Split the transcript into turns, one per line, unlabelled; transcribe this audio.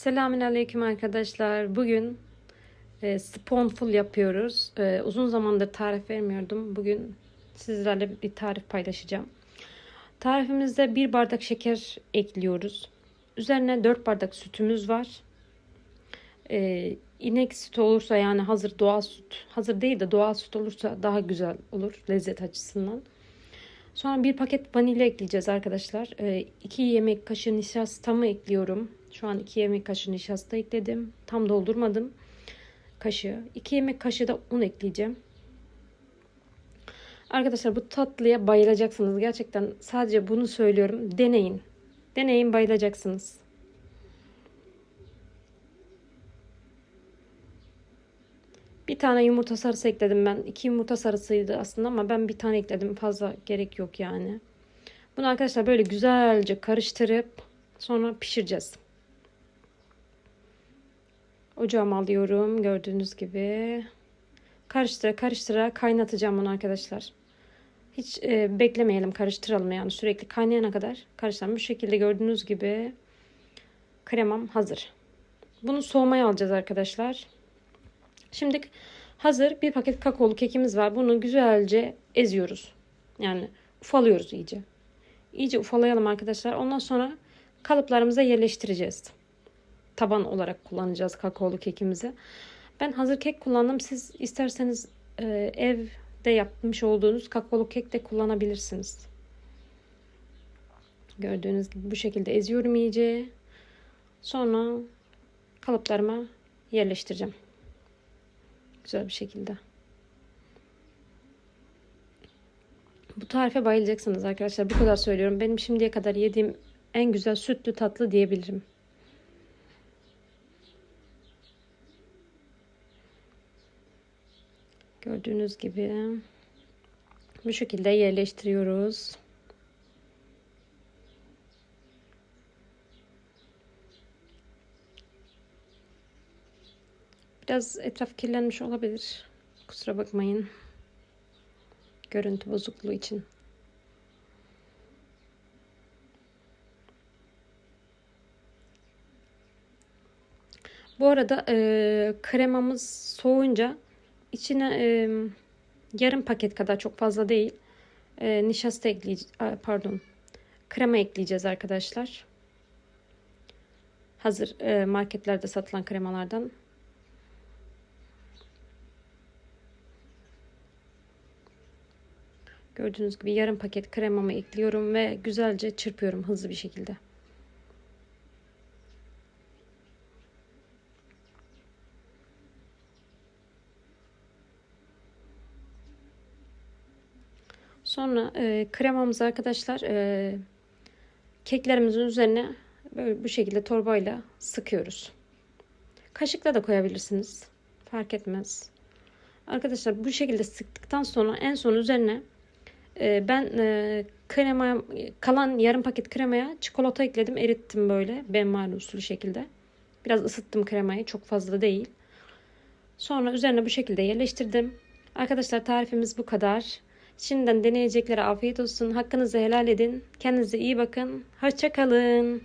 Selamünaleyküm arkadaşlar. Bugün e, spoonful yapıyoruz. E, uzun zamandır tarif vermiyordum. Bugün sizlerle bir tarif paylaşacağım. Tarifimizde bir bardak şeker ekliyoruz. Üzerine 4 bardak sütümüz var. E, inek sütü olursa yani hazır doğal süt, hazır değil de doğal süt olursa daha güzel olur lezzet açısından. Sonra bir paket vanilya ekleyeceğiz arkadaşlar. 2 yemek kaşığı nişastamı ekliyorum. Şu an 2 yemek kaşığı nişasta ekledim. Tam doldurmadım kaşığı. 2 yemek kaşığı da un ekleyeceğim. Arkadaşlar bu tatlıya bayılacaksınız. Gerçekten sadece bunu söylüyorum. Deneyin. Deneyin bayılacaksınız. Bir tane yumurta sarısı ekledim ben. İki yumurta sarısıydı aslında ama ben bir tane ekledim. Fazla gerek yok yani. Bunu arkadaşlar böyle güzelce karıştırıp sonra pişireceğiz. Ocağıma alıyorum gördüğünüz gibi. Karıştıra karıştıra kaynatacağım bunu arkadaşlar. Hiç e, beklemeyelim karıştıralım yani sürekli kaynayana kadar karıştıralım. Bu şekilde gördüğünüz gibi kremam hazır. Bunu soğumaya alacağız arkadaşlar. Şimdi hazır bir paket kakaolu kekimiz var. Bunu güzelce eziyoruz. Yani ufalıyoruz iyice. İyice ufalayalım arkadaşlar. Ondan sonra kalıplarımıza yerleştireceğiz. Taban olarak kullanacağız kakaolu kekimizi. Ben hazır kek kullandım. Siz isterseniz e, evde yapmış olduğunuz kakaolu kek de kullanabilirsiniz. Gördüğünüz gibi bu şekilde eziyorum iyice. Sonra kalıplarıma yerleştireceğim. Güzel bir şekilde. Bu tarife bayılacaksınız arkadaşlar. Bu kadar söylüyorum. Benim şimdiye kadar yediğim en güzel sütlü tatlı diyebilirim. Gördüğünüz gibi bu şekilde yerleştiriyoruz. Biraz etraf kirlenmiş olabilir. Kusura bakmayın. Görüntü bozukluğu için. Bu arada e, kremamız soğuyunca içine e, yarım paket kadar çok fazla değil e, nişasta ekleyeceğiz. Pardon. Krema ekleyeceğiz arkadaşlar. Hazır e, marketlerde satılan kremalardan. Gördüğünüz gibi yarım paket kremamı ekliyorum ve güzelce çırpıyorum hızlı bir şekilde. Sonra e, kremamızı arkadaşlar e, keklerimizin üzerine böyle bu şekilde torbayla sıkıyoruz. Kaşıkla da koyabilirsiniz. Fark etmez. Arkadaşlar bu şekilde sıktıktan sonra en son üzerine e, ben e, krema kalan yarım paket kremaya çikolata ekledim. Erittim böyle benmari usulü şekilde. Biraz ısıttım kremayı. Çok fazla değil. Sonra üzerine bu şekilde yerleştirdim. Arkadaşlar tarifimiz bu kadar. Şimdiden deneyeceklere afiyet olsun. Hakkınızı helal edin. Kendinize iyi bakın. Hoşçakalın.